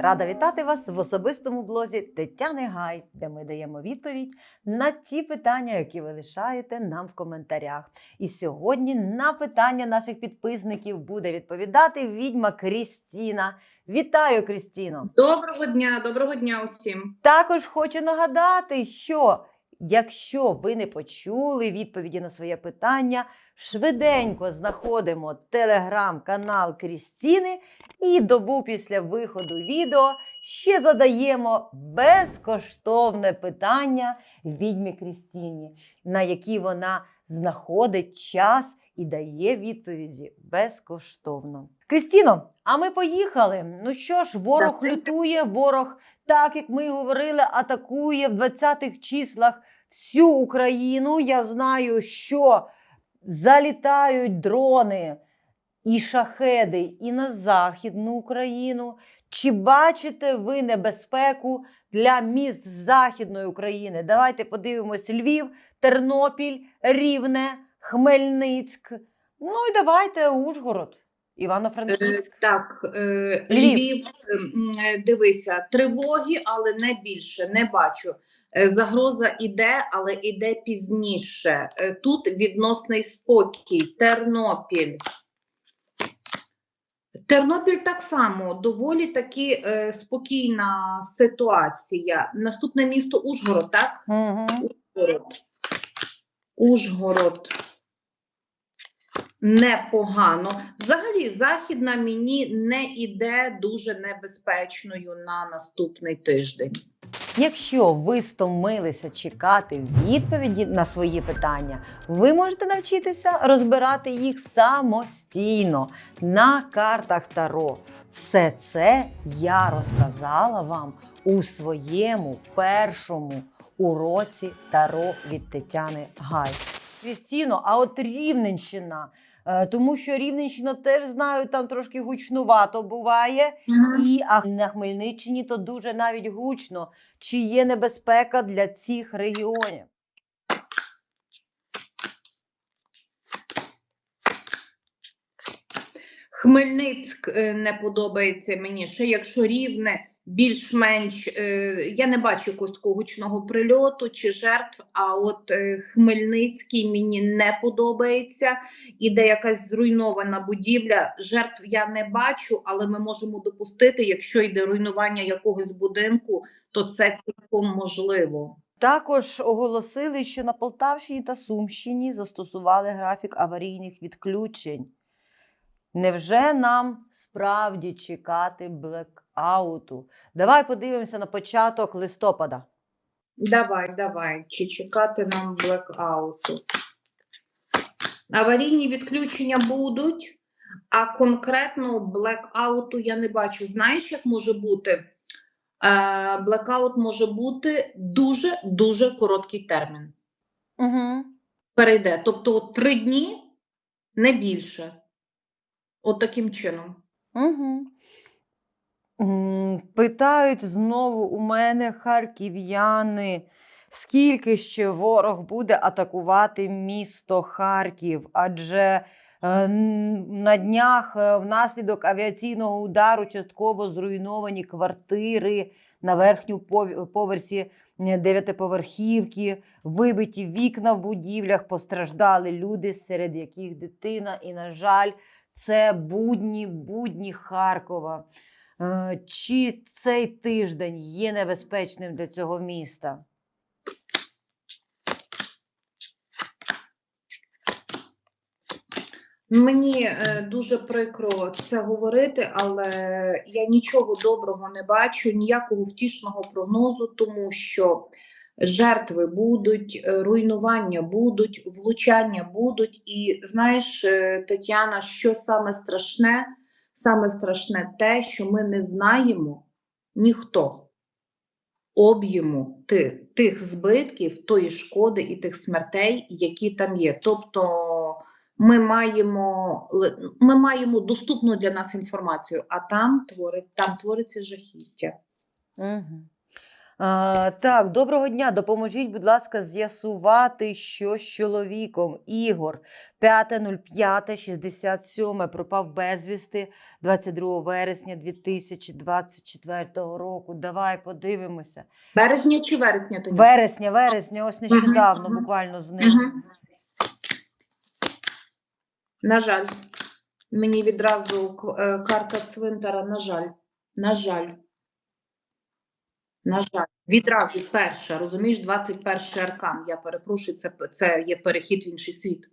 Рада вітати вас в особистому блозі Тетяни Гай, де ми даємо відповідь на ті питання, які ви лишаєте нам в коментарях. І сьогодні на питання наших підписників буде відповідати відьма Крістіна. Вітаю, Крістіно! Доброго дня, доброго дня усім. Також хочу нагадати, що якщо ви не почули відповіді на своє питання, швиденько знаходимо телеграм-канал Крістіни і добу після виходу відео ще задаємо безкоштовне питання відьмі Крістіні, на які вона знаходить час і дає відповіді безкоштовно. Крістіно, а ми поїхали. Ну що ж, ворог Так. лютує, ворог, так як ми говорили, атакує в 20-х числах всю Україну. Я знаю, що залітають дрони і шахеди і на Західну Україну. Чи бачите ви небезпеку для міст Західної України? Давайте подивимось: Львів, Тернопіль, Рівне, Хмельницьк. Ну і давайте Ужгород, Е, Івано-Франківськ. Так, е, Львів. Львів, е, дивися, тривоги, але не більше, не бачу. Е, Загроза іде, але іде пізніше. Е, Тут відносний спокій. Тернопіль. Тернопіль так само доволі таки е, спокійна ситуація. Наступне місто Ужгород, так? Угу. Ужгород. Ужгород. Непогано. Взагалі, західна мені не іде дуже небезпечною на наступний тиждень. Якщо ви стомилися чекати відповіді на свої питання, ви можете навчитися розбирати їх самостійно на картах Таро. Все це я розказала вам у своєму першому уроці Таро від Тетяни Гай. Крістіно, а от Рівненщина. е, Тому що Рівненщина теж знаю, там трошки гучнувато буває. І а на Хмельниччині то дуже навіть гучно. Чи є небезпека для цих регіонів? Хмельницьк е, не подобається мені. Ще якщо рівне, більш-менш е, я не бачу якогось такого гучного прильоту чи жертв. А от е, Хмельницький мені не подобається. Іде якась зруйнована будівля. Жертв я не бачу, але ми можемо допустити, якщо йде руйнування якогось будинку, то це цілком можливо. Також оголосили, що на Полтавщині та Сумщині застосували графік аварійних відключень. Невже нам справді чекати блекауту? Давай подивимося на початок листопада. Давай, давай. Чи чекати нам блекауту? Аварійні відключення будуть, а конкретно блекауту я не бачу. Знаєш, як може бути? Е, Блекаут може бути дуже-дуже короткий термін. Угу. Перейде. Тобто три дні, не більше. От таким чином. Угу. Питають знову у мене харків'яни, скільки ще ворог буде атакувати місто Харків? Адже е, на днях е, внаслідок авіаційного удару частково зруйновані квартири на верхню поверсі е, дев'ятиповерхівки, вибиті вікна в будівлях, постраждали люди, серед яких дитина. І, на жаль, це будні, будні Харкова. Е, Чи цей тиждень є небезпечним для цього міста? Мені е, дуже прикро це говорити, але я нічого доброго не бачу, ніякого втішного прогнозу, тому що жертви будуть, е, руйнування будуть, влучання будуть. І знаєш, Тетяна, що саме страшне? Саме страшне те, що ми не знаємо ніхто об'єму тих, тих збитків, тої шкоди і тих смертей, які там є. Тобто ми маємо, ми маємо доступну для нас інформацію, а там творить, там твориться жахіття. Угу. А, так, доброго дня. Допоможіть, будь ласка, з'ясувати, що з чоловіком. Ігор, 5.05.67, пропав безвісти 22 вересня 2024 року. Давай подивимося. Березня чи вересня тоді? Вересня, вересня, ось нещодавно, мгм. буквально з ним. Мгм. На жаль, мені відразу е, карта цвинтара, на жаль. На жаль. На жаль. Відразу перша, розумієш, 21 аркан. Я перепрошую, це, це є перехід в інший світ.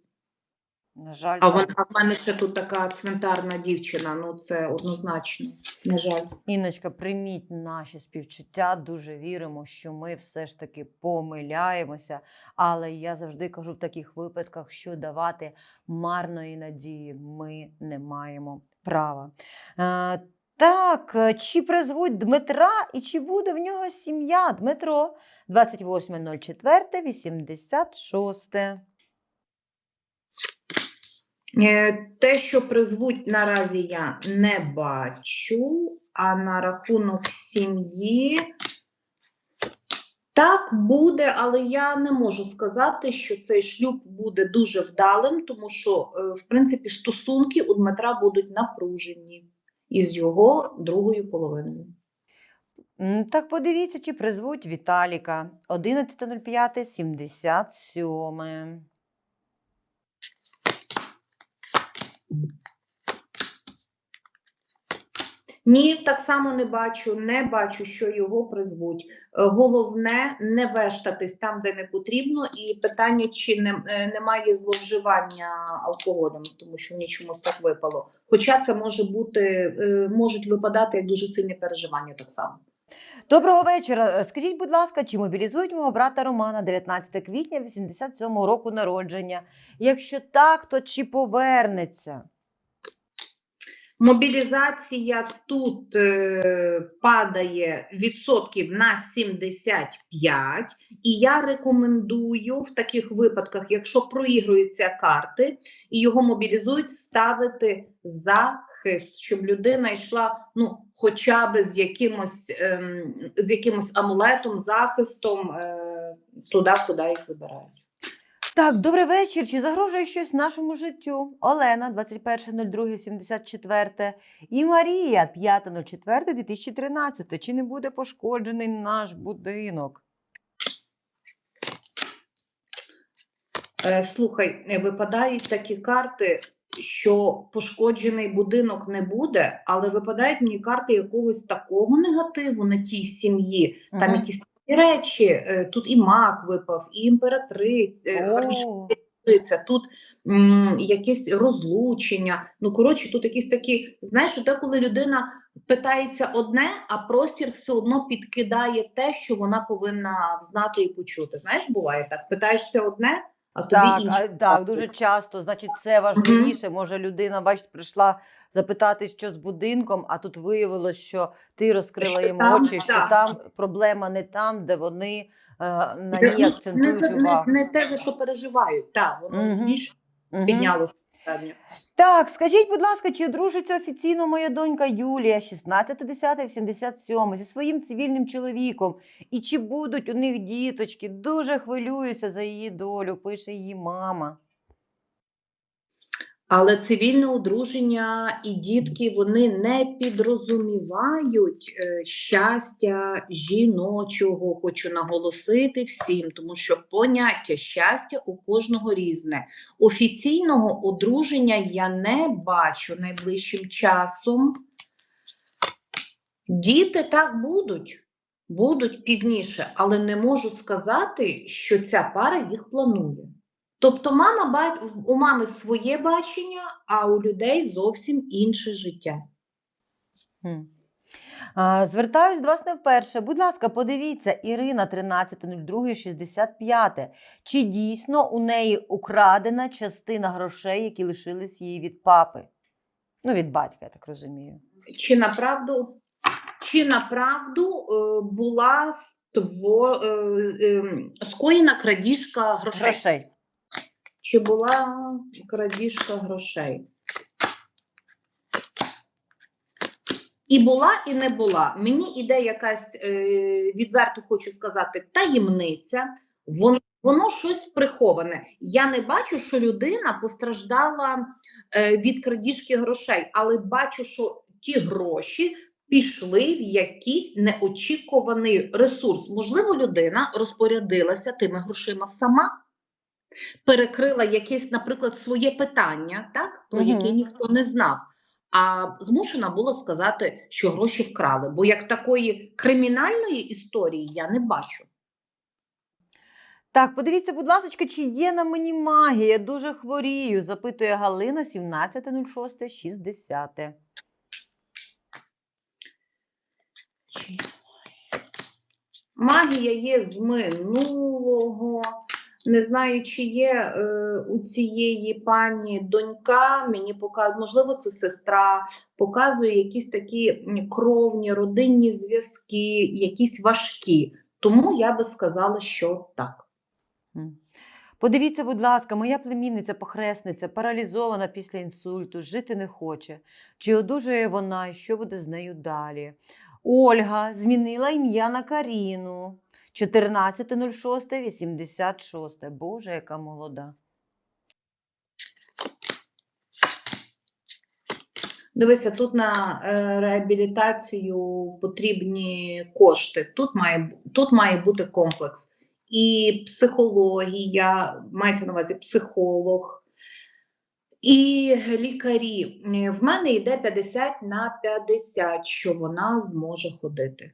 На жаль, А, так. вон, а в мене ще тут така цвинтарна дівчина, ну це однозначно. На жаль. Інночка, прийміть наші співчуття. Дуже віримо, що ми все ж таки помиляємося. Але я завжди кажу в таких випадках, що давати марної надії ми не маємо права. Так, е, чи призвуть Дмитра і чи буде в нього сім'я? Дмитро, 28.04.86. Е, Те, що призвуть наразі я не бачу, а на рахунок сім'ї. Так, буде, але я не можу сказати, що цей шлюб буде дуже вдалим, тому що, е, в принципі, стосунки у Дмитра будуть напружені із його другою половиною. Так подивіться, чи призвуть Віталіка. 11.05.77. Ні, так само не бачу, не бачу, що його призвуть. Е, Головне не вештатись там, де не потрібно, і питання, чи не, е, немає зловживання алкоголем, тому що мені чомусь так випало. Хоча це може бути, е, можуть випадати як дуже сильні переживання так само. Доброго вечора. Скажіть, будь ласка, чи мобілізують мого брата Романа 19 квітня 87 року народження? Якщо так, то чи повернеться? Мобілізація тут е, падає відсотків на 75, і я рекомендую в таких випадках, якщо проігруються карти і його мобілізують, ставити захист, щоб людина йшла ну, хоча б з якимось, ем, з якимось амулетом, захистом е, туди, куди їх забирають. Так, добрий вечір. Чи загрожує щось нашому життю? Олена, 21.02.74 і Марія, 5.04.2013. Чи не буде пошкоджений наш будинок? Е, Слухай, випадають такі карти, що пошкоджений будинок не буде, але випадають мені карти якогось такого негативу на тій сім'ї. Там якісь такі речі, е, тут і маг випав, і імператриця, тут м, якесь розлучення. Ну, коротше, тут якісь такі, знаєш, те, коли людина питається одне, а простір все одно підкидає те, що вона повинна знати і почути. Знаєш, буває так. Питаєшся одне, а тобі Так, інші. а, так, дуже часто. Значить, це важливіше. Може, людина, бачить, прийшла запитати, що з будинком, а тут виявилось, що ти розкрила Що їм там, очі, що так. там проблема не там, де вони е, на ній не, акцентують не, увагу. не те, за що переживають. Так, воно угу. розумієш, Мгм. піднялося. Так, скажіть, будь ласка, чи одружиться офіційно моя донька Юлія, 16.10.87, зі своїм цивільним чоловіком? І чи будуть у них діточки? Дуже хвилююся за її долю, пише її мама. Але цивільне одруження і дітки вони не підрозумівають е, щастя жіночого. Хочу наголосити всім, тому що поняття щастя у кожного різне. Офіційного одруження я не бачу найближчим часом. Діти так будуть, будуть пізніше, але не можу сказати, що ця пара їх планує. Тобто мама бать, у мами своє бачення, а у людей зовсім інше життя. Звертаюсь до вас не вперше. Будь ласка, подивіться, Ірина 13.02.65. Чи дійсно у неї украдена частина грошей, які лишились їй від папи? Ну, від батька, я так розумію. Чи направду, чи направду е, була ство, е, е, скоєна крадіжка грошей? Грошей. Чи була крадіжка грошей? І була, і не була. Мені іде якась, е, відверто хочу сказати, таємниця, воно, воно щось приховане. Я не бачу, що людина постраждала е, від крадіжки грошей, але бачу, що ті гроші пішли в якийсь неочікуваний ресурс. Можливо, людина розпорядилася тими грошима сама, перекрила якесь, наприклад, своє питання, так, про яке ніхто не знав. А змушена була сказати, що гроші вкрали. Бо як такої кримінальної історії я не бачу. Так, подивіться, будь ласка, чи є на мені магія? Я дуже хворію, запитує Галина 17.06.60. Магія є з минулого. Не знаю, чи є е, у цієї пані донька, мені показує, можливо, це сестра, показує якісь такі кровні, родинні зв'язки, якісь важкі. Тому я би сказала, що так. Подивіться, будь ласка, моя племінниця похресниця паралізована після інсульту, жити не хоче. Чи одужує вона і що буде з нею далі? Ольга змінила ім'я на Каріну. 14.06.86. Боже, яка молода. Дивися, тут на е, реабілітацію потрібні кошти. Тут має, тут має бути комплекс. І психологія, мається на увазі психолог, і лікарі. Е, В мене йде 50 на 50, що вона зможе ходити.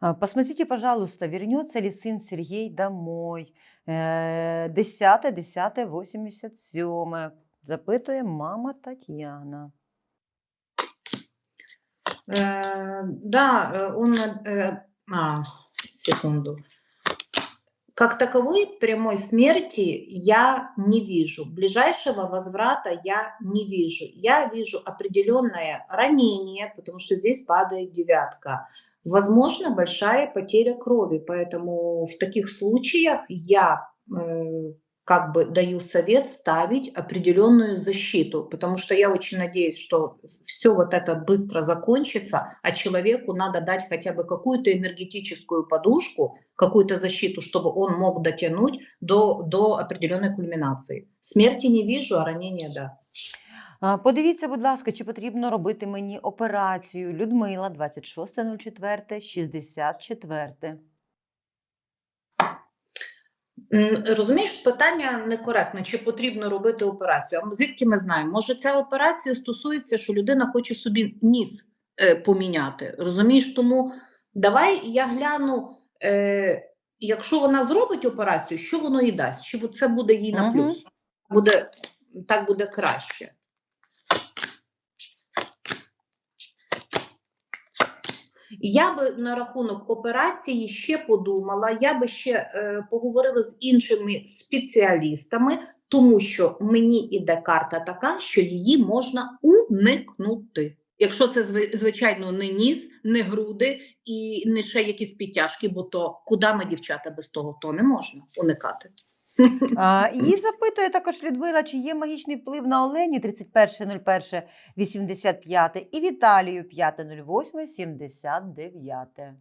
А, Посмотрите, пожалуйста, вернется ли сын Сергей домой? Э, 10, 10, 87. Запитує мама Тетяна. Э, да, э, он, э, а, секунду. Как таковой прямой смерти я не вижу. Ближайшего возврата я не вижу. Я вижу определенное ранение, потому что здесь падает девятка. Возможно, большая потеря крови, поэтому в таких случаях я э, как бы даю совет ставить определенную защиту, потому что я очень надеюсь, что все вот это быстро закончится, а человеку надо дать хотя бы какую-то энергетическую подушку, какую-то защиту, чтобы он мог дотянуть до, до определенной кульминации. Смерти не вижу, а ранения да. Подивіться, будь ласка, чи потрібно робити мені операцію. Людмила, 26.04, 64. Розумієш, питання некоректне, чи потрібно робити операцію. А звідки ми знаємо? Може, ця операція стосується, що людина хоче собі ніс е, поміняти. Розумієш, тому давай я гляну, е, якщо вона зробить операцію, що воно їй дасть? Чи це буде їй на плюс? Буде, так буде краще. Я би на рахунок операції ще подумала, я би ще е, поговорила з іншими спеціалістами, тому що мені іде карта така, що її можна уникнути. Якщо це зви- звичайно не ніс, не груди і не ще якісь підтяжки, бо то куди ми, дівчата, без того, то не можна уникати. А, і запитує також Людмила, чи є магічний вплив на Олені 31.01.85 і Віталію 5.08.79.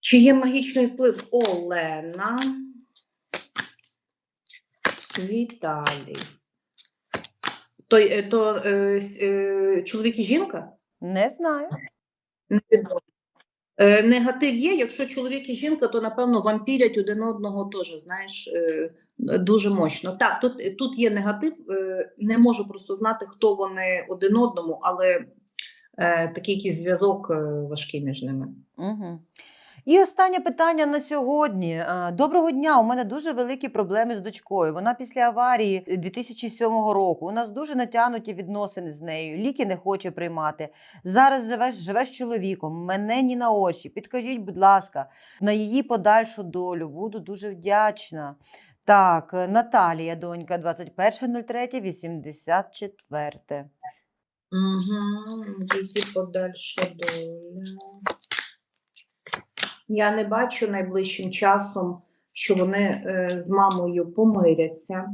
Чи є магічний вплив Олена? Віталій. То, е, то е, е, чоловік і жінка? Не знаю. Невідомо. Е, негатив є, якщо чоловік і жінка, то напевно вампірять один одного теж, знаєш, е, дуже мощно. Так, тут, тут є негатив, е, не можу просто знати, хто вони один одному, але е, такий якийсь зв'язок е, важкий між ними. Угу. І останнє питання на сьогодні. Доброго дня. У мене дуже великі проблеми з дочкою. Вона після аварії е, 2007 року. У нас дуже натягнуті відносини з нею. Ліки не хоче приймати. Зараз живе, живе з чоловіком. Мене ні на очі. Підкажіть, будь ласка, на її подальшу долю. Буду дуже вдячна. Так, е, Наталія, донька, 21.03.84. Угу, її подальша доля. Я не бачу найближчим часом, що вони е, з мамою помиряться.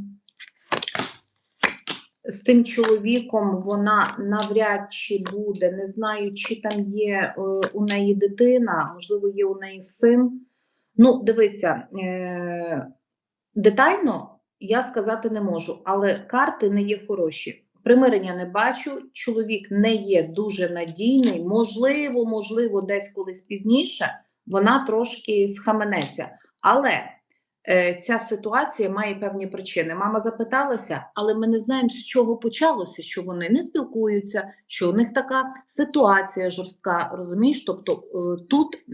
з тим чоловіком вона навряд чи буде. Не знаю, чи там є е, у неї дитина, можливо, є у неї син. Ну, дивися, детально я сказати не можу, але карти не є хороші. Примирення не бачу, чоловік не є дуже надійний. Можливо, можливо, десь колись пізніше вона трошки схаменеться. Але ця ситуація має певні причини. Мама запиталася, але ми не знаємо, з чого почалося, що вони не спілкуються, що у них така ситуація жорстка. Розумієш? Тобто е, тут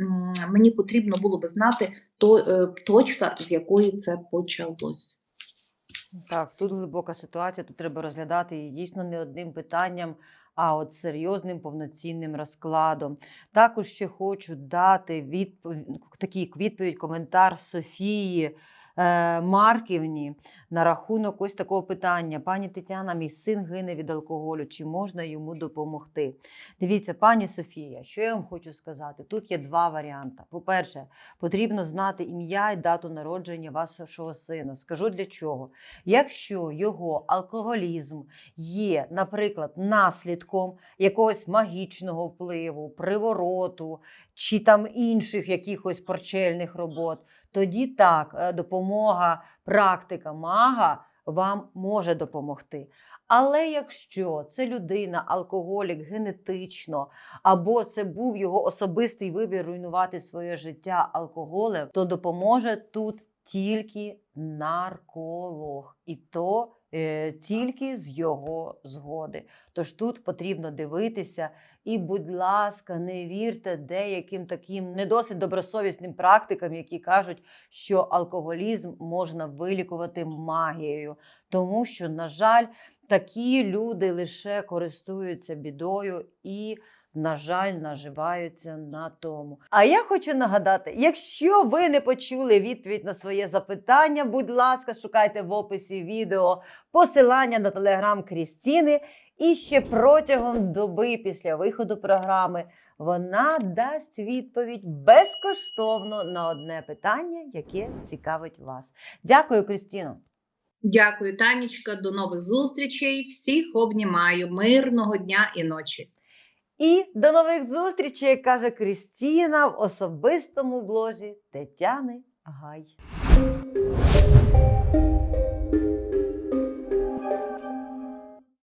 мені потрібно було би знати то, е, точка, з якої це почалось. Так, тут глибока ситуація, тут треба розглядати її дійсно не одним питанням, а от серйозним повноцінним розкладом. Також ще хочу дати відповідь, такий відповідь, коментар Софії Марківні на рахунок ось такого питання. Пані Тетяна, мій син гине від алкоголю, чи можна йому допомогти? Дивіться, пані Софія, що я вам хочу сказати? Тут є два варіанти. По-перше, потрібно знати ім'я і дату народження вашого сина. Скажу для чого. Якщо його алкоголізм є, наприклад, наслідком якогось магічного впливу, привороту чи там інших якихось порчельних робот, тоді так, е, допомога практика мага вам може допомогти. Але якщо це людина, алкоголік генетично, або це був його особистий вибір руйнувати своє життя алкоголем, то допоможе тут тільки нарколог, і то е, тільки з його згоди. Тож тут потрібно дивитися, і, будь ласка, не вірте деяким таким не досить добросовісним практикам, які кажуть, що алкоголізм можна вилікувати магією, тому що, на жаль, такі люди лише користуються бідою і на жаль, наживаються на тому. А я хочу нагадати: якщо ви не почули відповідь на своє запитання, будь ласка, шукайте в описі відео посилання на телеграм Крістіни. І ще протягом доби після виходу програми вона дасть відповідь безкоштовно на одне питання, яке цікавить вас. Дякую, Крістіно. Дякую, Танечка. До нових зустрічей. Всіх обнімаю. Мирного дня і ночі. І до нових зустрічей, каже Крістіна в особистому блозі Тетяни Гай.